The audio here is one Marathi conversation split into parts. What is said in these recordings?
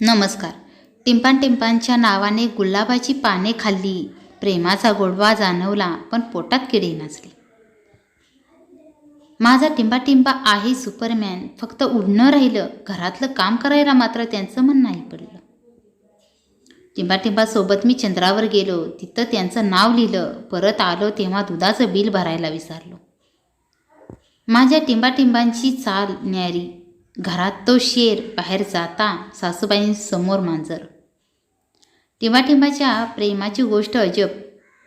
नमस्कार. टिंपान टिंपांच्या नावाने गुलाबाची पाने खाल्ली. प्रेमाचा गोडवा जाणवला पण पोटात किडे नाचले माझा टिंबा टिंबा आहे सुपरमॅन. फक्त उडणं राहिलं. घरातलं काम करायला मात्र त्यांचं मन नाही पडलं. टिंबा मी चंद्रावर गेलो. तिथं त्यांचं नाव लिहिलं. परत आलो तेव्हा दुधाचं बिल भरायला विसरलो. माझ्या टिंबाटिंबांची चाल न्यारी. घरात तो शेर बाहेर जाता सासूबाईंसमोर मांजर. टिंबाटिंबाच्या प्रेमाची गोष्ट अजब.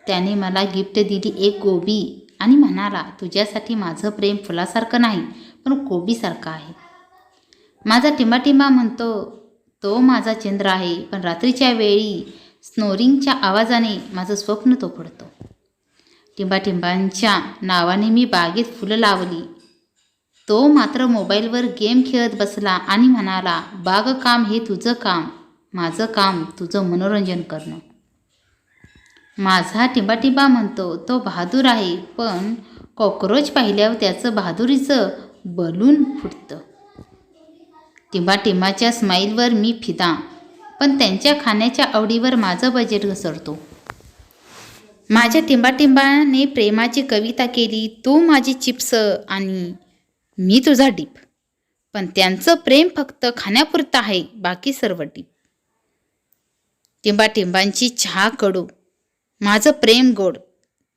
त्याने मला गिफ्ट दिली एक गोबी आणि म्हणाला तुझ्यासाठी माझं प्रेम फुलासारखं नाही पण कोबीसारखं आहे. माझा टिंबाटिंबा म्हणतो तो माझा चंद्र आहे पण रात्रीच्या वेळी स्नोरिंगच्या आवाजाने माझं स्वप्न तो पडतो टिंबाटिंबांच्या नावाने मी बागेत फुलं लावली. तो मात्र मोबाईलवर गेम खेळत बसला आणि म्हणाला बागकाम हे तुझं काम. माझं काम तुझं मनोरंजन करणं. माझा टिंबाटिंबा म्हणतो तो बहादूर आहे पण कॉक्रोच पाहिल्यावर त्याचं बहादुरीचं बलून फुटतं. टिंबाटिंबाच्या स्माईलवर मी फिदा पण त्यांच्या खाण्याच्या आवडीवर माझं बजेट घसरतो. माझ्या टिंबाटिंबाने प्रेमाची कविता केली तू माझी चिप्स आणि मी तुझा डीप. पण त्यांचं प्रेम फक्त खाण्यापुरतं आहे बाकी सर्व डीप. टिंबाटिंबांची चहा कडू. माझं प्रेम गोड.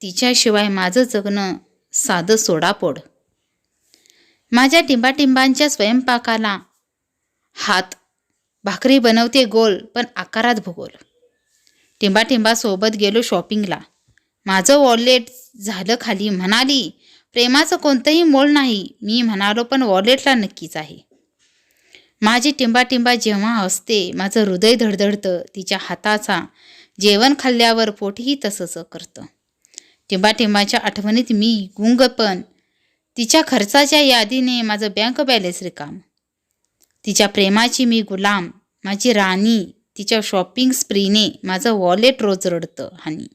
तिच्याशिवाय माझं जगणं साधं सोडापोड. माझ्या टिंबाटिंबांच्या स्वयंपाकाला हात. भाकरी बनवते गोल पण आकारात भूगोल. टिंबाटिंबासोबत गेलो शॉपिंगला माझं वॉलेट झालं खाली म्हणाली प्रेमाचं कोणतंही मोल नाही मी म्हणालो पण वॉलेटला नक्कीच आहे. माझी टिंबाटिंबा जेव्हा असते माझं हृदय धडधडतं तिच्या हाताचा जेवण खाल्ल्यावर पोटही तसंच करतं. टिंबाटिंबाच्या आठवणीत मी गुंग पण तिच्या खर्चाच्या यादीने माझं बँक बॅलेन्स रिकाम. तिच्या प्रेमाची मी गुलाम माझी राणी तिच्या शॉपिंग स्प्रीने माझं वॉलेट रोज रडतं हानी.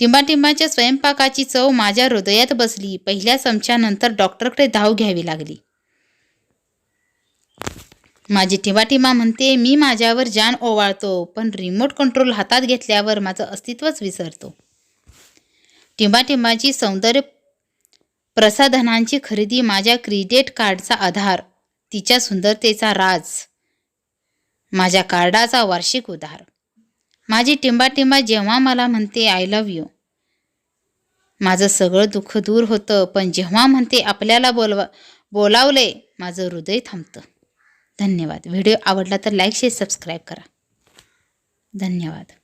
टिंबाटिंबाच्या स्वयंपाकाची चव माझ्या हृदयात बसली. पहिल्या चमच्यानंतर डॉक्टरकडे धाव घ्यावी लागली. माझी टिंबाटिंबा म्हणते मी माझ्यावर जान ओवाळतो पण रिमोट कंट्रोल हातात घेतल्यावर माझं अस्तित्वच विसरतो. टिंबाटिंबाची सौंदर्य प्रसाधनांची खरेदी माझ्या क्रेडिट कार्डचा आधार तिच्या सुंदरतेचा राज माझ्या कार्डाचा वार्षिक उधार. माझी टिंबाटिंबा जेव्हा मला म्हणते आय लव्ह यू माझं सगळं दुःख दूर होतं पण जेव्हा म्हणते आपल्याला बोलवा बोलावले माझं हृदय थांबतं. धन्यवाद. व्हिडिओ आवडला तर लाईक शेअर सबस्क्राईब करा. धन्यवाद.